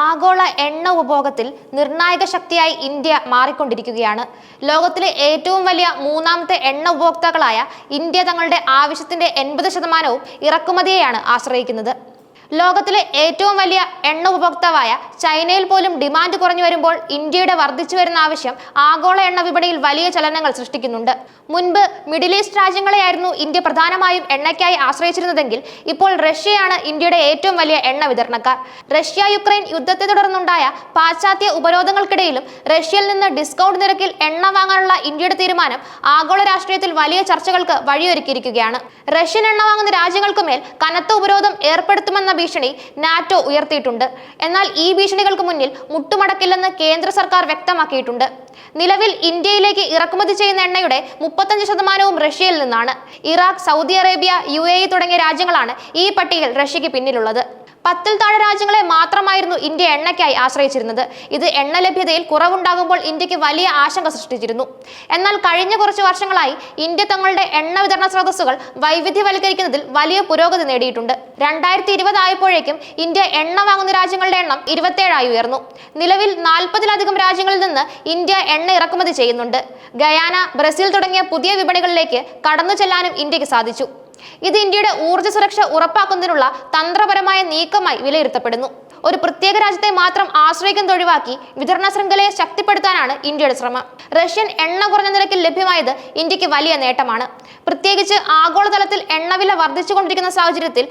ആഗോള എണ്ണ ഉപഭോഗത്തിൽ നിർണായക ശക്തിയായി ഇന്ത്യ മാറിക്കൊണ്ടിരിക്കുകയാണ്. ലോകത്തിലെ ഏറ്റവും വലിയ മൂന്നാമത്തെ എണ്ണ ഉപഭോക്താക്കളായ ഇന്ത്യ തങ്ങളുടെ ആവശ്യത്തിന്റെ എൺപത് ശതമാനവും ഇറക്കുമതിയെയാണ് ആശ്രയിക്കുന്നത്. ലോകത്തിലെ ഏറ്റവും വലിയ എണ്ണ ഉപഭോക്താവായ ചൈനയിൽ പോലും ഡിമാൻഡ് കുറഞ്ഞു വരുമ്പോൾ ഇന്ത്യയുടെ വർദ്ധിച്ചു വരുന്ന ആവശ്യം ആഗോള എണ്ണ വിപണിയിൽ വലിയ ചലനങ്ങൾ സൃഷ്ടിക്കുന്നുണ്ട്. മുൻപ് മിഡിൽ ഈസ്റ്റ് രാജ്യങ്ങളെയായിരുന്നു ഇന്ത്യ പ്രധാനമായും എണ്ണയ്ക്കായി ആശ്രയിച്ചിരുന്നതെങ്കിൽ ഇപ്പോൾ റഷ്യയാണ് ഇന്ത്യയുടെ ഏറ്റവും വലിയ എണ്ണ വിതരണക്കാർ. റഷ്യ യുക്രൈൻ യുദ്ധത്തെ തുടർന്നുണ്ടായ പാശ്ചാത്യ ഉപരോധങ്ങൾക്കിടയിലും റഷ്യയിൽ നിന്ന് ഡിസ്കൗണ്ട് നിരക്കിൽ എണ്ണ വാങ്ങാനുള്ള ഇന്ത്യയുടെ തീരുമാനം ആഗോള രാഷ്ട്രീയത്തിൽ വലിയ ചർച്ചകൾക്ക് വഴിയൊരുക്കിയിരിക്കുകയാണ്. റഷ്യൻ എണ്ണ വാങ്ങുന്ന രാജ്യങ്ങൾക്കുമേൽ കനത്ത ഉപരോധം ഏർപ്പെടുത്തുമെന്ന ഭീഷണി നാറ്റോ ഉയർത്തിയിട്ടുണ്ട്. എന്നാൽ ഈ ഭീഷണികൾക്ക് മുന്നിൽ മുട്ടുമടക്കില്ലെന്ന് കേന്ദ്ര സർക്കാർ വ്യക്തമാക്കിയിട്ടുണ്ട്. നിലവിൽ ഇന്ത്യയിലേക്ക് ഇറക്കുമതി ചെയ്യുന്ന എണ്ണയുടെ മുപ്പത്തഞ്ച് ശതമാനവും റഷ്യയിൽ നിന്നാണ്. ഇറാഖ് സൗദി അറേബ്യ യു തുടങ്ങിയ രാജ്യങ്ങളാണ് ഈ പട്ടികയിൽ റഷ്യക്ക് പിന്നിലുള്ളത്. പത്തിൽ താഴെ രാജ്യങ്ങളെ മാത്രമായിരുന്നു ഇന്ത്യ എണ്ണയ്ക്കായി ആശ്രയിച്ചിരുന്നത്. ഇത് എണ്ണ ലഭ്യതയിൽ കുറവുണ്ടാകുമ്പോൾ ഇന്ത്യയ്ക്ക് വലിയ ആശങ്ക സൃഷ്ടിച്ചിരുന്നു. എന്നാൽ കഴിഞ്ഞ കുറച്ച് വർഷങ്ങളായി ഇന്ത്യ തങ്ങളുടെ എണ്ണ വിതരണ സ്രോതസ്സുകൾ വൈവിധ്യവൽക്കരിക്കുന്നതിൽ വലിയ പുരോഗതി നേടിയിട്ടുണ്ട്. രണ്ടായിരത്തി ഇരുപതായപ്പോഴേക്കും ഇന്ത്യ എണ്ണ വാങ്ങുന്ന രാജ്യങ്ങളുടെ എണ്ണം ഇരുപത്തേഴായി ഉയർന്നു. നിലവിൽ നാൽപ്പതിലധികം രാജ്യങ്ങളിൽ നിന്ന് ഇന്ത്യ എണ്ണ ഇറക്കുമതി ചെയ്യുന്നുണ്ട്. ഗയാന ബ്രസീൽ തുടങ്ങിയ പുതിയ വിപണികളിലേക്ക് കടന്നു ചെല്ലാനും ഇന്ത്യയ്ക്ക് സാധിച്ചു. ഇത് ഇന്ത്യയുടെ ഊർജ സുരക്ഷ ഉറപ്പാക്കുന്നതിനുള്ള തന്ത്രപരമായ നീക്കമായി വിലയിരുത്തപ്പെടുന്നു. ഒരു പ്രത്യേക രാജ്യത്തെ മാത്രം ആശ്രയിക്കുന്നത് ഒഴിവാക്കി വിതരണ ശൃംഖലയെ ശക്തിപ്പെടുത്താനാണ് ഇന്ത്യയുടെ ശ്രമം. റഷ്യൻ എണ്ണ കുറഞ്ഞ നിരക്കിൽ ലഭ്യമായത് ഇന്ത്യയ്ക്ക് വലിയ നേട്ടമാണ്. പ്രത്യേകിച്ച് ആഗോളതലത്തിൽ എണ്ണവില വർദ്ധിച്ചുകൊണ്ടിരിക്കുന്ന സാഹചര്യത്തിൽ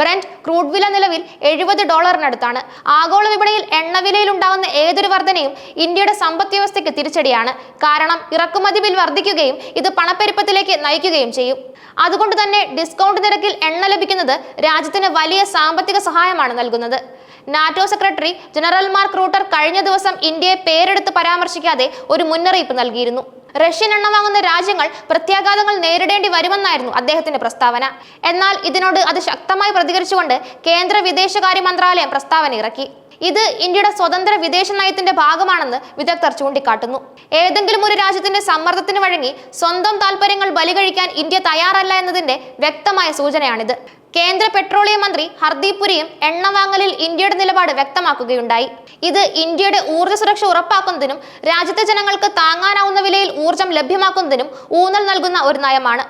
ബ്രന്റ് ക്രൂഡ് വില നിലവിൽ എഴുപത് ഡോളറിനടുത്താണ്. ആഗോള വിപണിയിൽ എണ്ണവിലയിൽ ഉണ്ടാകുന്ന ഏതൊരു വർധനയും ഇന്ത്യയുടെ സമ്പദ് വ്യവസ്ഥയ്ക്ക് തിരിച്ചടിയാണ്. കാരണം ഇറക്കുമതി ബിൽ വർദ്ധിക്കുകയും ഇത് പണപ്പെരുപ്പത്തിലേക്ക് നയിക്കുകയും ചെയ്യും. അതുകൊണ്ട് തന്നെ ഡിസ്കൗണ്ട് നിരക്കിൽ എണ്ണ ലഭിക്കുന്നത് രാജ്യത്തിന് വലിയ സാമ്പത്തിക സഹായമാണ് നൽകുന്നത്. NATO secretary general Mark Rutte കഴിഞ്ഞ ദിവസം ഇന്ത്യയെ പേരെടുത്ത് പരാമർശിക്കാതെ ഒരു മുന്നറിയിപ്പ് നൽകിയിരുന്നു. റഷ്യൻ എണ്ണ വാങ്ങുന്ന രാജ്യങ്ങൾ പ്രത്യാഘാതങ്ങൾ നേരിടേണ്ടി വരുമെന്നായിരുന്നു അദ്ദേഹത്തിന്റെ പ്രസ്താവന. എന്നാൽ ഇതിനോട് അത് ശക്തമായി പ്രതികരിച്ചുകൊണ്ട് കേന്ദ്ര വിദേശകാര്യ മന്ത്രാലയം പ്രസ്താവന ഇറക്കി. ഇത് ഇന്ത്യയുടെ സ്വതന്ത്ര വിദേശ നയത്തിന്റെ ഭാഗമാണെന്ന് വിദഗ്ധർ ചൂണ്ടിക്കാട്ടുന്നു. ഏതെങ്കിലും ഒരു രാജ്യത്തിന്റെ സമ്മർദ്ദത്തിന് വഴങ്ങി സ്വന്തം താല്പര്യങ്ങൾ ബലികഴിക്കാൻ ഇന്ത്യ തയ്യാറല്ല എന്നതിന്റെ വ്യക്തമായ സൂചനയാണിത്. കേന്ദ്ര പെട്രോളിയം മന്ത്രി ഹർദീപ് പുരിയും എണ്ണ വാങ്ങലിൽ ഇന്ത്യയുടെ നിലപാട് വ്യക്തമാക്കുകയുണ്ടായി. ഇത് ഇന്ത്യയുടെ ഊർജ സുരക്ഷ ഉറപ്പാക്കുന്നതിനും രാജ്യത്തെ ജനങ്ങൾക്ക് താങ്ങാനാവുന്ന വിലയിൽ ഊർജം ലഭ്യമാക്കുന്നതിനും ഊന്നൽ നൽകുന്ന ഒരു നയമാണ്.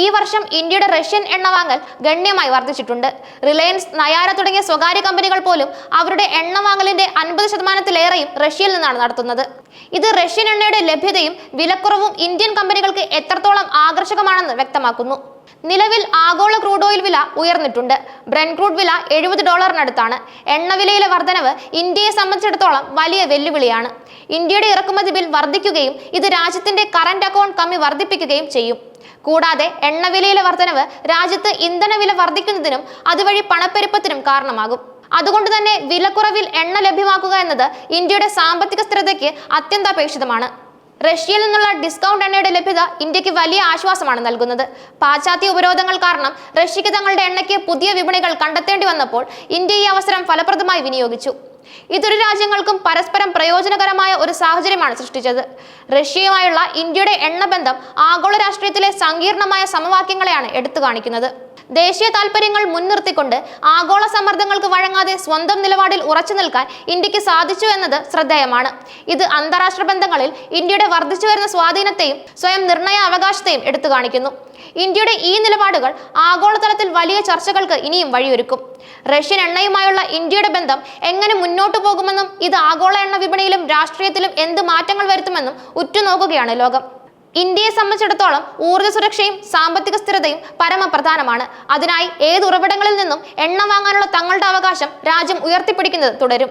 ഈ വർഷം ഇന്ത്യയുടെ റഷ്യൻ എണ്ണ വാങ്ങൽ ഗണ്യമായി വർദ്ധിച്ചിട്ടുണ്ട്. റിലയൻസ് നയാര തുടങ്ങിയ സ്വകാര്യ കമ്പനികൾ പോലും അവരുടെ എണ്ണ വാങ്ങലിന്റെ അൻപത് ശതമാനത്തിലേറെയും റഷ്യയിൽ നിന്നാണ് നടത്തുന്നത്. ഇത് റഷ്യൻ എണ്ണയുടെ ലഭ്യതയും വിലക്കുറവും ഇന്ത്യൻ കമ്പനികൾക്ക് എത്രത്തോളം ആകർഷകമാണെന്ന് വ്യക്തമാക്കുന്നു. നിലവിൽ ആഗോള ക്രൂഡ് ഓയിൽ വില ഉയർന്നിട്ടുണ്ട്. ബ്രെൻ ക്രൂഡ് വില എഴുപത് ഡോളറിനടുത്താണ്. എണ്ണവിലയിലെ വർധനവ് ഇന്ത്യയെ സംബന്ധിച്ചിടത്തോളം വലിയ വെല്ലുവിളിയാണ്. ഇന്ത്യയുടെ ഇറക്കുമതി ബിൽ വർദ്ധിക്കുകയും ഇത് രാജ്യത്തിന്റെ കറന്റ് അക്കൗണ്ട് കമ്മി വർദ്ധിപ്പിക്കുകയും ചെയ്യും. കൂടാതെ എണ്ണവിലയിലെ വർധനവ് രാജ്യത്ത് ഇന്ധനവില വർദ്ധിക്കുന്നതിനും അതുവഴി പണപ്പെരുപ്പത്തിനും കാരണമാകും. അതുകൊണ്ട് തന്നെ വിലക്കുറവിൽ എണ്ണ ലഭ്യമാക്കുക എന്നത് ഇന്ത്യയുടെ സാമ്പത്തിക സ്ഥിരതയ്ക്ക് അത്യന്താപേക്ഷിതമാണ്. റഷ്യയിൽ നിന്നുള്ള ഡിസ്കൗണ്ട് എണ്ണയുടെ ലഭ്യത ഇന്ത്യയ്ക്ക് വലിയ ആശ്വാസമാണ് നൽകുന്നത്. പാശ്ചാത്യ ഉപരോധങ്ങൾ കാരണം റഷ്യക്ക് തങ്ങളുടെ എണ്ണയ്ക്ക് പുതിയ വിപണികൾ കണ്ടെത്തേണ്ടി വന്നപ്പോൾ ഇന്ത്യ ഈ അവസരം ഫലപ്രദമായി വിനിയോഗിച്ചു. ഇതൊരു രാജ്യങ്ങൾക്കും പരസ്പരം പ്രയോജനകരമായ ഒരു സാഹചര്യമാണ് സൃഷ്ടിച്ചത്. റഷ്യയുമായുള്ള ഇന്ത്യയുടെ എണ്ണബന്ധം ആഗോള രാഷ്ട്രീയത്തിലെ സങ്കീർണമായ സമവാക്യങ്ങളെയാണ് എടുത്തു കാണിക്കുന്നത്. ദേശീയ താൽപര്യങ്ങൾ മുൻനിർത്തിക്കൊണ്ട് ആഗോള സമ്മർദ്ദങ്ങൾക്ക് വഴങ്ങാതെ സ്വന്തം നിലപാടിൽ ഉറച്ചു നിൽക്കാൻ ഇന്ത്യയ്ക്ക് സാധിച്ചു എന്നത് ശ്രദ്ധേയമാണ്. ഇത് അന്താരാഷ്ട്ര ബന്ധങ്ങളിൽ ഇന്ത്യയുടെ വർദ്ധിച്ചു വരുന്ന സ്വാധീനത്തെയും സ്വയം നിർണയ അവകാശത്തെയും എടുത്തു കാണിക്കുന്നു. ഇന്ത്യയുടെ ഈ നിലപാടുകൾ ആഗോളതലത്തിൽ വലിയ ചർച്ചകൾക്ക് ഇനിയും വഴിയൊരുക്കും. റഷ്യൻ എണ്ണയുമായുള്ള ഇന്ത്യയുടെ ബന്ധം എങ്ങനെ മുന്നോട്ടു പോകുമെന്നും ഇത് ആഗോള എണ്ണ വിപണിയിലും രാഷ്ട്രീയത്തിലും എന്ത് മാറ്റങ്ങൾ വരുത്തുമെന്നും ഉറ്റുനോക്കുകയാണ് ലോകം. ഇന്ത്യയെ സംബന്ധിച്ചിടത്തോളം ഊർജ സുരക്ഷയും സാമ്പത്തിക സ്ഥിരതയും പരമപ്രധാനമാണ്. അതിനായി ഏത് ഉറവിടങ്ങളിൽ നിന്നും എണ്ണ വാങ്ങാനുള്ള തങ്ങളുടെ അവകാശം രാജ്യം ഉയർത്തിപ്പിടിക്കുന്നത് തുടരും.